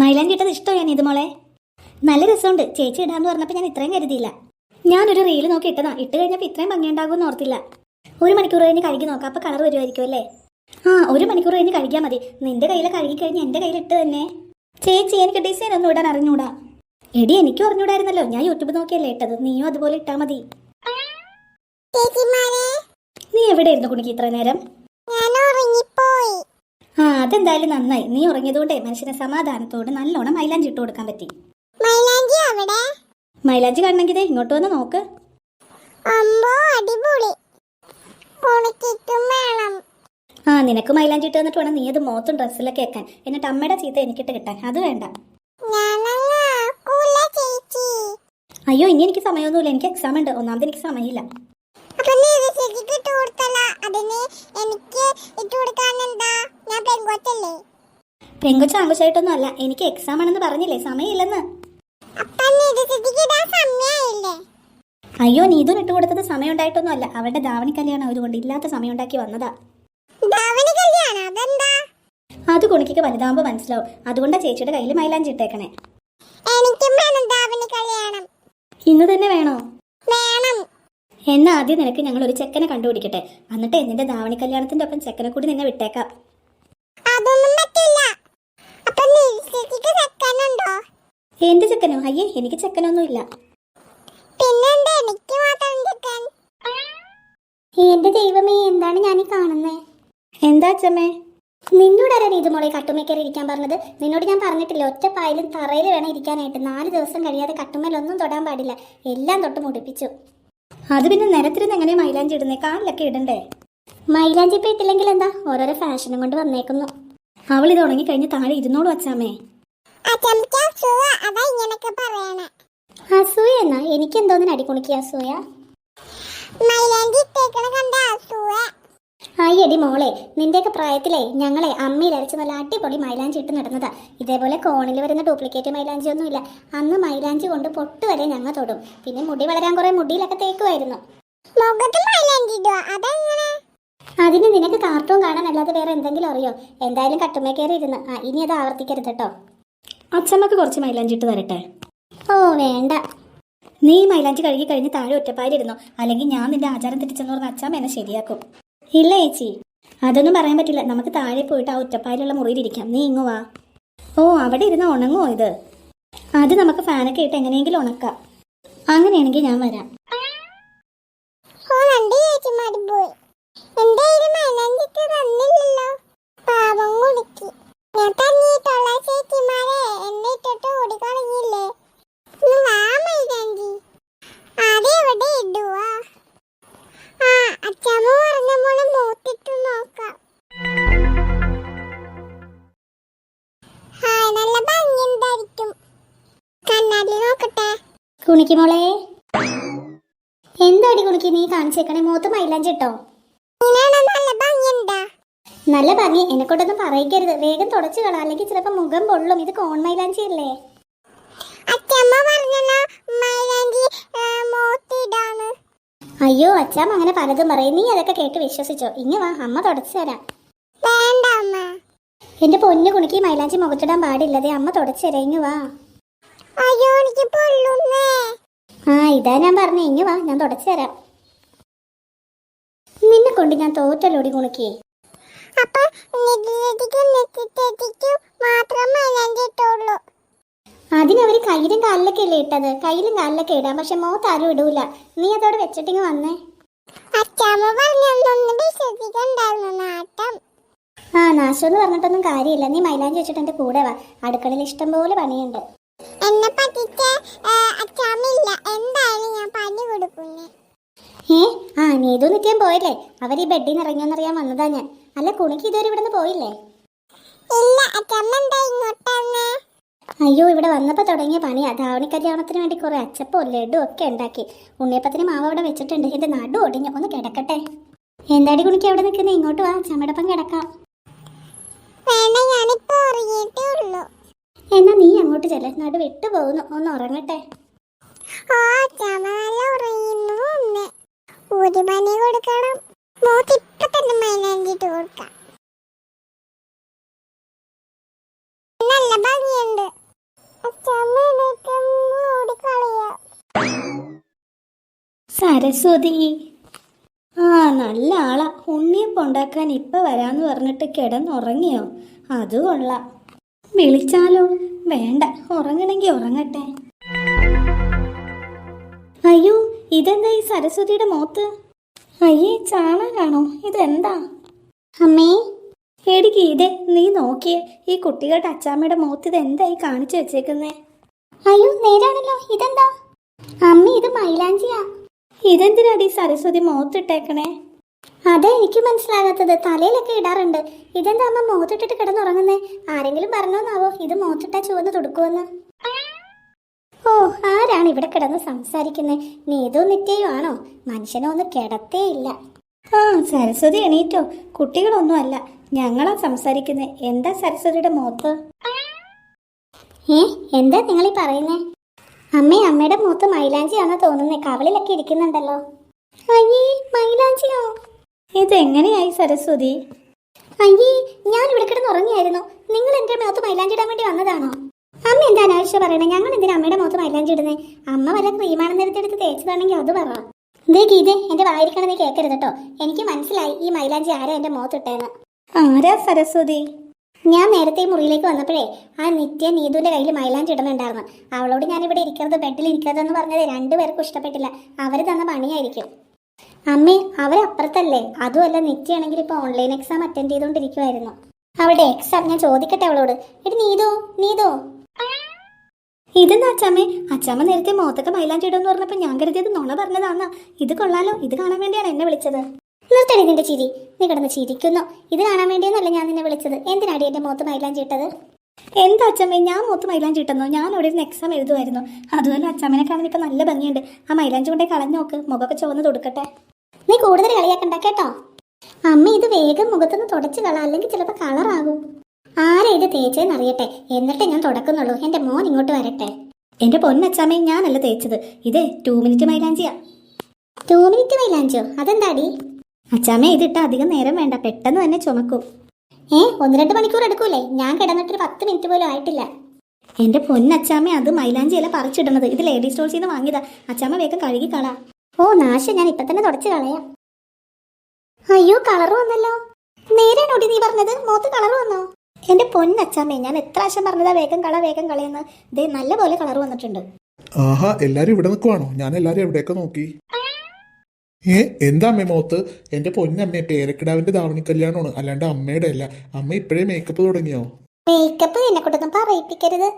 മൈലാഞ്ചി കിട്ടത് ഇഷ്ടമോ ഞാൻ ഇത് മോളെ? നല്ല രസമുണ്ട്. ചേച്ചി ഇടാന്ന് പറഞ്ഞപ്പോൾ ഞാൻ ഇത്രയും കരുതിയില്ല. ഞാനൊരു റീൽ നോക്കി ഇട്ടതാ. ഇട്ട് കഴിഞ്ഞപ്പോൾ ഇത്രയും ഭംഗിയുണ്ടാകുമെന്ന് ഓർത്തില്ല. ഒരു മണിക്കൂർ കഴിഞ്ഞ് കഴുകി നോക്കാം. അപ്പോൾ കളർ വരുമായിരിക്കും അല്ലേ? ആ ഒരു മണിക്കൂർ കഴിഞ്ഞ് കഴുകിയാൽ മതി. നിന്റെ കയ്യിൽ കഴുകി കഴിഞ്ഞ് എന്റെ കയ്യിൽ ഇട്ട് തന്നെ. ചേച്ചി എനിക്ക് ഡിസൈൻ ഒന്നും ഇടാൻ അറിഞ്ഞൂടാ. എടി എനിക്കും അറിഞ്ഞൂടായിരുന്നല്ലോ. ഞാൻ യൂട്യൂബ് നോക്കിയല്ലേ ഇട്ടത്. നീയും അതുപോലെ ഇട്ടാ മതി. നീ എവിടെയായിരുന്നു കുണിക്ക് ഇത്ര നേരം? ഞാൻ ഉറങ്ങിപ്പോയി. ആ അതെന്തായാലും നന്നായി. നീ ഉറങ്ങിയതുകൊണ്ടേ മനുഷ്യനെ സമാധാനത്തോട് നല്ലോണം മൈലാഞ്ചി ഇട്ട് കൊടുക്കാൻ പറ്റി. മൈലാഞ്ചി അവിടെ മൈലാഞ്ചി കാണണമെങ്കിൽ ഇങ്ങോട്ട് വന്ന് നോക്ക്. അമ്പോ അടിപൊളി. വേണം. ആ നിനക്ക് മൈലാഞ്ചി ഇട്ട് തന്നിട്ട് വേണം നീ അത് മോത്തും ഡ്രസ്സിലൊക്കെ വെക്കാൻ. എന്നിട്ട് അമ്മയുടെ ചീത്ത എനിക്കിട്ട് കിട്ടാൻ. അത് വേണ്ട. അയ്യോ ഇനി എനിക്ക് സമയമൊന്നുമില്ല. എനിക്ക് എക്സാം ഉണ്ട്. ഒന്നാമത് എനിക്ക് സമയമില്ല അപ്പൊ നീ ഇത് ചേച്ചിക്ക് ഇട്ട് കൊടുത്തല്ല അതിന് എനിക്ക് ഇട്ട് കൊടുക്കാൻ എന്താ? ഞാൻ പെൺകൊച്ചല്ലേ പെങ്കൊച്ച ആങ്കൊച്ചായിട്ടൊന്നും അല്ല. എനിക്ക് എക്സാം ആണെന്ന് പറഞ്ഞില്ലേ? സമയമില്ലെന്ന്. അയ്യോ നീ ഇതും ഇട്ട് കൊടുത്തത് സമയം ഉണ്ടായിട്ടൊന്നും അല്ല. അവരുടെ ധാവണി കല്യാണം അവരുകൊണ്ട് ഇല്ലാത്ത സമയം ഉണ്ടാക്കി വന്നതാ അത് കുണിക്ക് വലുതാവുമ്പോ മനസ്സിലാവും. അതുകൊണ്ടാ ചേച്ചിയുടെ കയ്യിൽ മൈലാഞ്ചി ഇട്ടേക്കണേ. ഇന്ന് തന്നെ വേണോ? വേണം. എന്നാ ആദ്യം നിനക്ക് ഞങ്ങൾ ഒരു ചെക്കനെ കണ്ടുപിടിക്കട്ടെ. എന്നിട്ട് എന്നിന്റെ ധാവണി കല്യാണത്തിന്റെ ഒപ്പം ചെക്കനെ കൂടി നിന്നെ വിട്ടേക്കാം. എന്റെ ചെക്കനോ? അയ്യേ എനിക്ക് ചെക്കനൊന്നും ഇല്ല എന്റെ ദൈവമേ എന്താണ് ഞാൻ ഈ കാണുന്നേ? എന്താ അച്ഛമ്മേ? നിന്നോട് ആരാണ് ഇത് മോളെ കട്ടുമേക്കറി ഇരിക്കാൻ പറഞ്ഞത്? നിന്നോട് ഞാൻ പറഞ്ഞിട്ടില്ല ഒറ്റ പായലും തറയിൽ വേണം ഇരിക്കാനായിട്ട്. നാല് ദിവസം കഴിയാതെ കട്ടുമേലൊന്നും തൊടാൻ പാടില്ല. എല്ലാം തൊട്ട് മുടിപ്പിച്ചു. അത് പിന്നെ നിരത്തിരുന്ന് എങ്ങനെയാ മൈലാഞ്ചി ഇടുന്നേ? കാലിലൊക്കെ ഇടണ്ടേ? മൈലാഞ്ചി ഇപ്പൊ ഇട്ടില്ലെങ്കിൽ എന്താ? ഓരോരോ ഫാഷനും കൊണ്ട് വന്നേക്കുന്നു. അവൾ ഇത് ഉണങ്ങി കഴിഞ്ഞ് താഴെ അതാ ഇങ്ങനൊക്കെ അസൂയ എന്നാ? എനിക്ക് എന്തോന്നിന് അടിക്കുണിക്ക് അസൂയ? മൈലാഞ്ചി ഇട്ടേക്കണ കണ്ട അസുഖ അയ്യടി മോളെ നിന്റെയൊക്കെ പ്രായത്തിലെ ഞങ്ങളെ അമ്മയിൽ അരച്ച് നല്ല അടിപൊളി മൈലാഞ്ചി ഇട്ട് നടന്നതാ. ഇതേപോലെ കോണിൽ വരുന്ന ഡ്യൂപ്ലിക്കേറ്റ് മൈലാഞ്ചി ഒന്നുമില്ല. അന്ന് മൈലാഞ്ചി കൊണ്ട് പൊട്ട് വരെ ഞങ്ങൾ തൊടും. പിന്നെ മുടി വളരാൻ കുറെ മുടിയിലൊക്കെ തേക്കുമായിരുന്നു അതിന് നിനക്ക് കാർട്ടൂൺ കാണാൻ അല്ലാതെ വേറെ എന്തെങ്കിലും അറിയോ? എന്തായാലും കട്ടുമേ കയറി ഇരുന്ന്. ആ ഇനി അത് ആവർത്തിക്കരുത് കേട്ടോ. അച്ഛമ്മക്ക് കുറച്ച് മൈലാഞ്ചി ഇട്ട് തരട്ടെ? ഓ വേണ്ട. നീ മൈലാഞ്ചി കഴുകി കഴിഞ്ഞ് താഴെ ഒറ്റപ്പായിരുന്നോ അല്ലെങ്കിൽ ഞാൻ നിന്റെ ആചാരം തെറ്റിച്ചെന്ന് പറഞ്ഞ അച്ഛമ്മ എന്നെ ശരിയാക്കും. ഇല്ല ചേച്ചി. അതൊന്നും പറയാൻ പറ്റില്ല. നമുക്ക് താഴെ പോയിട്ട് ആ ഒറ്റപ്പായിലുള്ള മുറിയിൽ ഇരിക്കാം. നീ ഇങ്ങു വാ. ഓ അവിടെ ഇരുന്ന് ഉണങ്ങുമോ ഇത്? അത് നമുക്ക് ഫാനൊക്കെ ഇട്ട് എങ്ങനെയെങ്കിലും ഉണക്കാം. അങ്ങനെയാണെങ്കിൽ ഞാൻ വരാം. കുണിക്ക് മോളെ. എന്താടി കുണിക്ക്? നീ കാണിച്ചേക്കണേ മൂത്ത് മൈലാഞ്ചി ഇട്ടോ? നല്ല ഭംഗി. എന്നെ കൊണ്ടൊന്നും പറയിക്കരുത്. വേഗം തുടച്ചു കള. അല്ലെങ്കിൽ ചിലപ്പോ മുഖം പൊള്ളും. ഇത് കോൺ മൈലാഞ്ചി അല്ലേ? അയ്യോ അച്ഛാമ്മ അങ്ങനെ പലതും പറയും. നീ അതൊക്കെ കേട്ട് വിശ്വസിച്ചോ? ഇങ്ങ വാ അമ്മ തുടച്ചു തരാം. എന്റെ പൊന്നു കുണിക്ക് മൈലാഞ്ചി മുഖത്തിടാൻ പാടില്ലതേ. അമ്മ തുടച്ചു തരാം. ഇങ്ങ് വാ. അയ്യോ എനിക്ക് പൊള്ളുന്നേ. ആ ഇതാ ഞാൻ പറഞ്ഞേ. ഇങ്ങ് വാ ഞാൻ തുടച്ചു തരാം. നിന്നെ കൊണ്ട് ഞാൻ തോറ്റല്ലോടി ഓടി അപ്പൊ നിധിക്ക് നെറ്റിത്തേക്ക് മാത്രം മൈലാഞ്ചി ഇട്ടുള്ളൂ അതിനവര് കയ്യിലും കാലിലൊക്കെ അല്ലേ ഇട്ടത്? കയ്യിലും കാലിലൊക്കെ ഇടാം. പക്ഷെ മോത്ത് ആരും ഇടൂല. നീ അതോടെ വെച്ചിട്ടിങ് വന്നേ. അച്ഛമ്മ പറഞ്ഞൊന്നും വിശ്വസിക്കണ്ടായിരുന്നു നാട്ടം. ആ നാശം എന്ന് പറഞ്ഞിട്ടൊന്നും കാര്യമില്ല. നീ മൈലാഞ്ചി വെച്ചിട്ട് എന്റെ കൂടെ വാ. അടുക്കളയിൽ ഇഷ്ടം പോലെ പണിയുണ്ട്. എന്നെ പറ്റിച്ച അച്ഛമ്മയില്ല എന്തായാലും ഞാൻ പണി കൊടുക്കുന്നേ ഏ ആ നീതു നിത്യം പോയല്ലേ? അവർ ഈ ബെഡിൽ നിന്ന് ഇറങ്ങിയെന്നറിയാൻ വന്നതാ ഞാൻ. അല്ല കുണിക്ക് ഇതുവരെ ഇവിടെ നിന്ന് പോയില്ലേ? ഇല്ല അച്ചമ്മ എന്താ ഇങ്ങോട്ടെന്ന്? അയ്യോ ഇവിടെ വന്നപ്പോൾ തുടങ്ങിയ പണിയാ ധാവണി കല്യാണത്തിന് വേണ്ടി കുറെ അച്ചപ്പവും ലഡു ഒക്കെ ഉണ്ടാക്കി. ഉണ്ണിയപ്പത്തിന് മാവ് അവിടെ വെച്ചിട്ടുണ്ട്. എന്റെ നടു ഒടിഞ്ഞു. ഒന്ന് കിടക്കട്ടെ. എന്താടി കുണിക്ക് അവിടെ നിൽക്കുന്നത് ഇങ്ങോട്ട് വാ. ചമ്മടപ്പം കിടക്കാം. വേണ്ട ഞാനിപ്പോ ഉറങ്ങിയിട്ടേ ഉള്ളൂ. എന്നാ നീ അങ്ങോട്ട് ചെല്ല. നടു വിട്ടു പോകുന്നു. ഒന്ന് ഉറങ്ങട്ടെ. അച്ഛമ്മ നല്ല ഉറങ്ങുന്നു ഒന്ന് ഒരു പണി കൊടുക്കണം. മോത്ത് ഇപ്പൊ തന്നെ മൈലാഞ്ചിട്ട് കൊടുക്കാം. നല്ല ഭംഗിയുണ്ട്. സരസ്വതി. ആ നല്ല ആളാ. ഉണ്ണിയപ്പം ഉണ്ടാക്കാൻ ഇപ്പൊ വരാന്ന് പറഞ്ഞിട്ട് കിടന്നുറങ്ങിയോ? അത് കൊള്ളാം. വിളിച്ചാലോ? വേണ്ട. ഉറങ്ങണമെങ്കിൽ ഉറങ്ങട്ടെ. അയ്യോ ഇതെന്താ ഈ സരസ്വതിയുടെ മോത്ത് അയ്യേ ചാണകാണോ ഇതെന്താ? അമ്മേ എടി ഗീതെ നീ നോക്കിയേ. ഈ കുട്ടികളുടെ അച്ചാമ്മയുടെ മോത്ത് ഇത് എന്തായി കാണിച്ചു വെച്ചേക്കുന്നേ? അയ്യോ നേരാണല്ലോ. ഇതെന്താ? അമ്മ ഇത് മൈലാഞ്ചിയാ. ഇതെന്തിനാടി സരസ്വതി മോത്തിട്ടേക്കണേ അതാ എനിക്ക് മനസ്സിലാകാത്തത്. തലയിലൊക്കെ ഇടാറുണ്ട്. ഇതെന്താ അമ്മ മോത്തിട്ടിട്ട് കിടന്നുറങ്ങുന്നേ? ആരെങ്കിലും പറഞ്ഞോന്നാവോ? ഇത് മോത്തിട്ടാ ചുവന്ന് തുടുക്കുമെന്ന് ഓ ആരാണ് ഇവിടെ കിടന്ന് സംസാരിക്കുന്നത് നീതോ നിത്യയോ ആണോ? മനുഷ്യനെ ഒന്ന് കിടത്തേ ഇല്ല. ആ സരസ്വതി എണീറ്റോ? കുട്ടികളൊന്നും അല്ല ഞങ്ങളാ സംസാരിക്കുന്നത് എന്താ സരസ്വതിയുടെ മോത്ത്? ഏ എന്താ നിങ്ങൾ ഈ പറയുന്നേ? അമ്മേ അമ്മയുടെ മൂത്ത് മൈലാഞ്ചിയാണോ തോന്നുന്നേ. കവളിലൊക്കെ ഇരിക്കുന്നുണ്ടല്ലോ. അയ്യേ മൈലാഞ്ചിയോ? ഇതെങ്ങനെയായി സരസ്വതി? അയ്യേ ഞാൻ ഇവിടെ കിടന്ന് ഉറങ്ങിയായിരുന്നു. നിങ്ങൾ എന്റെ മുഖത്ത് മൈലാഞ്ചിടാൻ വേണ്ടി വന്നതാണോ? അമ്മ എന്താ അനാവശ്യം പറയണേ? ഞങ്ങൾ എന്തിനാ അമ്മയുടെ മുഖത്ത് മൈലാഞ്ചിടുന്നേ? അമ്മ വല്ല ക്രീമാണെന്ന് എടുത്തെടുത്ത് തേച്ചതാണെങ്കിൽ അത് പറ. ഇതേ ഗീതേ എന്റെ വായിരിക്കണം നീ കേൾക്കരുത് കേട്ടോ. എനിക്ക് മനസ്സിലായി ഈ മൈലാഞ്ചി ആരാ എന്റെ മുഖത്തിട്ടേന്ന് ആരാ സരസ്വതി? ഞാൻ നേരത്തെ ഈ മുറിയിലേക്ക് വന്നപ്പോഴേ ആ നിത്യ നീതുവിന്റെ കയ്യിൽ മൈലാഞ്ചി ഇടുന്നുണ്ടായിരുന്നു അവളോട് ഞാൻ ഇവിടെ ഇരിക്കരുത് ബെഡിൽ ഇരിക്കരുതെന്ന് പറഞ്ഞത് രണ്ടുപേർക്കും ഇഷ്ടപ്പെട്ടില്ല. അവർ തന്ന പണിയായിരിക്കും. അമ്മേ അവരപ്പുറത്തല്ലേ? അതുമല്ല നിത്യയാണെങ്കിൽ ഇപ്പൊ ഓൺലൈൻ എക്സാം അറ്റൻഡ് ചെയ്തുകൊണ്ടിരിക്കുവായിരുന്നു. അവളുടെ എക്സാം ഞാൻ ചോദിക്കട്ടെ അവളോട്? എടി നീതോ നീതോ. ഇതെന്താ അച്ചാമ്മേ? അച്ചാമ്മ നേരത്തെ മോത്തൊക്കെ മൈലാഞ്ചി ഇടുമെന്ന് പറഞ്ഞപ്പോ ഞാൻ കരുതിയത് നുണ പറഞ്ഞതാന്നാ. ഇത് കൊള്ളാലോ ഇത് കാണാൻ വേണ്ടിയാണ് എന്നെ വിളിച്ചത്. നിർത്തടി നിന്റെ ചിരി. നീ കിടന്ന് ചിരിക്കുന്നു. ഇത് കാണാൻ വേണ്ടിയെന്നല്ല ഞാൻ നിന്നെ വിളിച്ചത്. എന്തിനാടി എന്റെ മോത്ത് മൈലാഞ്ചി ഇട്ടത്? എന്താ അച്ചമ്മേ ഞാൻ മോത്ത് മൈലാഞ്ചി ഇട്ടെന്നോ? ഞാൻ അവിടെ ഇരുന്ന് എക്സാം എഴുതുമായിരുന്നു അതുപോലെ അച്ചമ്മനെ കാണാൻ ഇപ്പൊ നല്ല ഭംഗിയുണ്ട്. ആ മൈലാഞ്ചി കൊണ്ടേ കളഞ്ഞു നോക്ക്. മുഖമൊക്കെ ചുവന്ന് കൊടുക്കട്ടെ നീ കൂടുതൽ കളിയാക്കണ്ട കേട്ടോ? അമ്മ ഇത് വേഗം മുഖത്തുനിന്ന് തുടച്ചു കള അല്ലെങ്കിൽ ചിലപ്പോൾ ആകും. ആരേ ഇത് തേച്ചേന്ന് അറിയട്ടെ? എന്നിട്ട് ഞാൻ തുടക്കുന്നുള്ളൂ. എന്റെ മോൻ ഇങ്ങോട്ട് വരട്ടെ. എന്റെ പൊന്നച്ചാമേ ഞാനല്ല തേച്ചത്. ഇത് ടു മിനിറ്റ് മൈലാഞ്ചിയാ. ടൂ മിനിറ്റ് മൈലാഞ്ചോ അതെന്താടി? അച്ചാമേ ഇതിട്ട് അധികം നേരം വേണ്ട. പെട്ടെന്ന് തന്നെ ചുമക്കും. ഏ ഒന്ന് രണ്ട് മണിക്കൂർ എടുക്കൂലേ? ഞാൻ കിടന്നിട്ടൊരു പത്ത് മിനിറ്റ് പോലും ആയിട്ടില്ല. എന്റെ പൊന്നച്ചാമേ അത് മൈലാഞ്ചിയല്ല പറിച്ചിടുന്നത്. ഇത് ലേഡീസ് സ്റ്റോഴ്സിൽ നിന്ന് വാങ്ങിയതാ. അച്ചാമ്മ വേഗം കഴുകി കളാ. ഓ നാശം. ഞാൻ ഇപ്പൊ തന്നെ തുടച്ചു കളയാം. അയ്യോ കളർ വന്നല്ലോ. നേരെ നോടി നീ പറഞ്ഞത്. മോത്ത് കളർ വന്നോ? എന്റെ പൊന്നച്ചാമ്മേ ഞാൻ എത്ര ആശം പറഞ്ഞതാ വേഗം കള വേഗം കളയെന്ന്. ദേ നല്ല പോലെ കളർ വന്നിട്ടുണ്ട്. ആഹാ എല്ലാരും ഇവിടെ നിൽക്കുവാണോ ഞാൻ എല്ലാരും എവിടെയൊക്കെ നോക്കി? ഏ എന്താ അമ്മേ മോത്ത്? എന്റെ പൊന്നമ്മേ പേരക്കിടാവിന്റെ ധാവണി കല്യാണമാണ്. അല്ലാണ്ട് അമ്മയുടെ അല്ല. അമ്മ ഇപ്പോഴേ മേക്കപ്പ് തുടങ്ങിയോ? മേക്കപ്പ് എന്നെ കൊണ്ടൊന്നും പറയിപ്പിക്കരുത്.